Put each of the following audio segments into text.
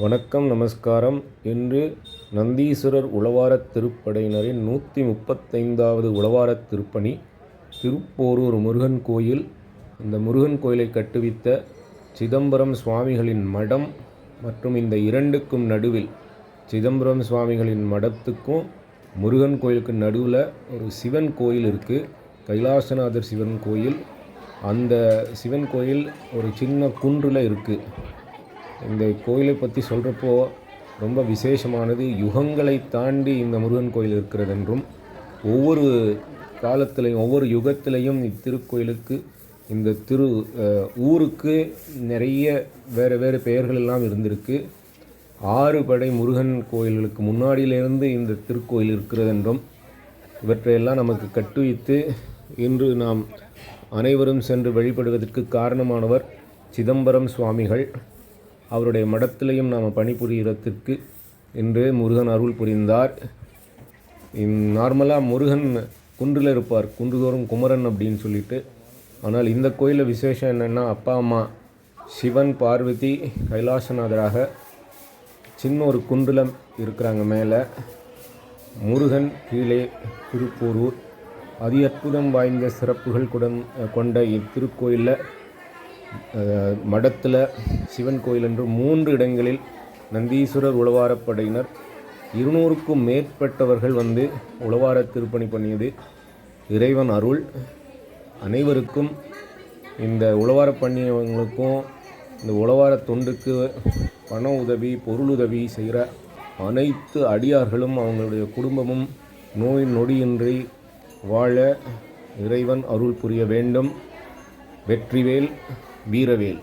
வணக்கம் நமஸ்காரம். இன்று நந்தீஸ்வரர் உழவாரத் திருப்படையினரின் நூற்றி முப்பத்தைந்தாவது உழவாரத் திருப்பணி திருப்போரூர் முருகன் கோயில். இந்த முருகன் கோயிலை கட்டுவித்த சிதம்பரம் சுவாமிகளின் மடம் மற்றும் இந்த இரண்டுக்கும் நடுவில் சிதம்பரம் சுவாமிகளின் மடத்துக்கும் முருகன் கோயிலுக்கு நடுவில் ஒரு சிவன் கோயில் இருக்குது கைலாசநாதர் சிவன் கோயில். அந்த சிவன் கோயில் ஒரு சின்ன குன்றில் இருக்குது இந்த கோயிலை பற்றி சொல்கிறப்போ ரொம்ப விசேஷமானது யுகங்களை தாண்டி இந்த முருகன் கோயில் இருக்கிறது என்றும் ஒவ்வொரு காலத்திலையும் ஒவ்வொரு யுகத்திலையும் இத்திருக்கோயிலுக்கு இந்த திரு ஊருக்கு நிறைய வேறு வேறு பெயர்கள் எல்லாம் இருந்திருக்கு. ஆறு படை முருகன் கோயில்களுக்கு முன்னாடியிலிருந்து இந்த திருக்கோயில் இருக்கிறது என்றும் இவற்றையெல்லாம் நமக்கு கட்டுவித்து இன்று நாம் அனைவரும் சென்று வழிபடுவதற்கு காரணமானவர் சிதம்பரம் சுவாமிகள். அவருடைய மடத்திலையும் நாம் பணிபுரிகிறதற்கு என்று முருகன் அருள் புரிந்தார். நார்மலாக முருகன் குன்றில் இருப்பார். குன்றுதோறும் குமரன் அப்படின்னு சொல்லிட்டு. ஆனால் இந்த கோயிலில் விசேஷம் என்னென்னா அப்பா அம்மா சிவன் பார்வதி கைலாசநாதராக சின்ன ஒரு குன்றில் இருக்கிறாங்க மேலே. முருகன் கீழே திருப்பூரூர். அதி அற்புதம் வாய்ந்த சிறப்புகள் கொண்ட இத்திருக்கோயிலில் மடத்தில் சிவன் கோயில் என்று மூன்று இடங்களில் நந்தீஸ்வரர் உழவாரப்படையினர் இருநூறுக்கும் மேற்பட்டவர்கள் வந்து உழவார திருப்பணி பண்ணியது. இறைவன் அருள். அனைவருக்கும் இந்த உழவார பண்ணியவங்களுக்கும் இந்த உழவார தொண்டுக்கு பண உதவி பொருளுதவி செய்கிற அனைத்து அடியார்களும் அவங்களுடைய குடும்பமும் நோய் நொடியின்றி வாழ இறைவன் அருள் புரிய வேண்டும். வெற்றிவேல். வீரவேல்.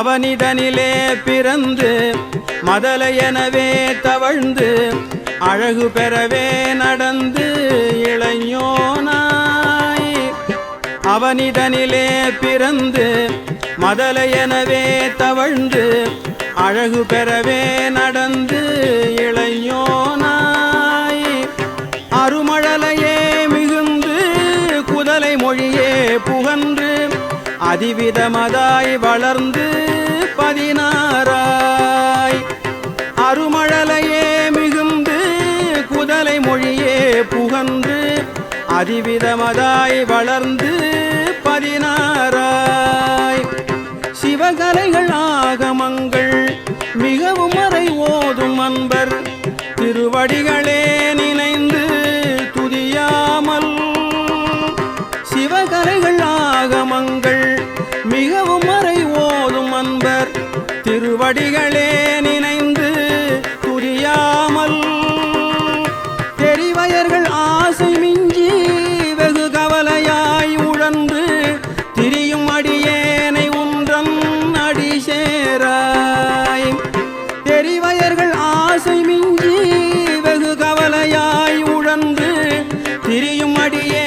அவனிடனிலே பிறந்து மதலையெனவே தவழ்ந்து அழகு பெறவே நடந்து இளைஞனாய். அவனிடனிலே பிறந்து மதலையெனவே தவழ்ந்து அழகு பெறவே நடந்து இளைஞனாய். அருமழலையே மிகுந்து குதலை மொழியே புகன்று அதிவிதமதாய் வளர்ந்து பதினாராய் அருமழலையே மிகுந்து குதலை மொழியே புகந்து அதிவிதமதாய் வளர்ந்து பதினாராய் சிவகலைகள் ஆகமங்கள் மிகவும் அறை ஓதும் அன்பர் திருவடிகளே திருமறை ஓதும் அன்பர். திருவடிகளே நினைந்து துரியாமல் தெரிவயர்கள் ஆசை மிஞ்சி வெகு கவலையாய் உழன்று திரியும் அடியேனை ஒன்றன் அடி சேராய். தெரிவயர்கள் ஆசை மிஞ்சி வெகு கவலையாய் உழன்று திரியும் அடியே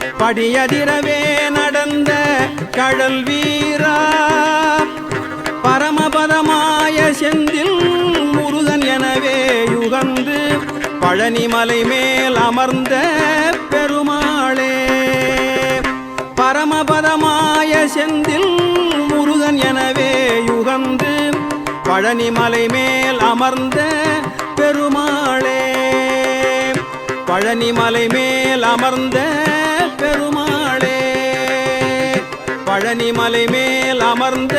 படியதிரவே நடந்த கடல் வீரா. பரமபதமாய செந்தில் முருகன் எனவே யுகந்து பழனிமலை மேல் அமர்ந்த பெருமாளே. பரமபதமாய செந்தில் முருகன் எனவே யுகந்து பழனிமலை மேல் அமர்ந்த பெருமாளே. பழனிமலை மேல் அமர்ந்த பழனி மலை மேல் அமர்ந்த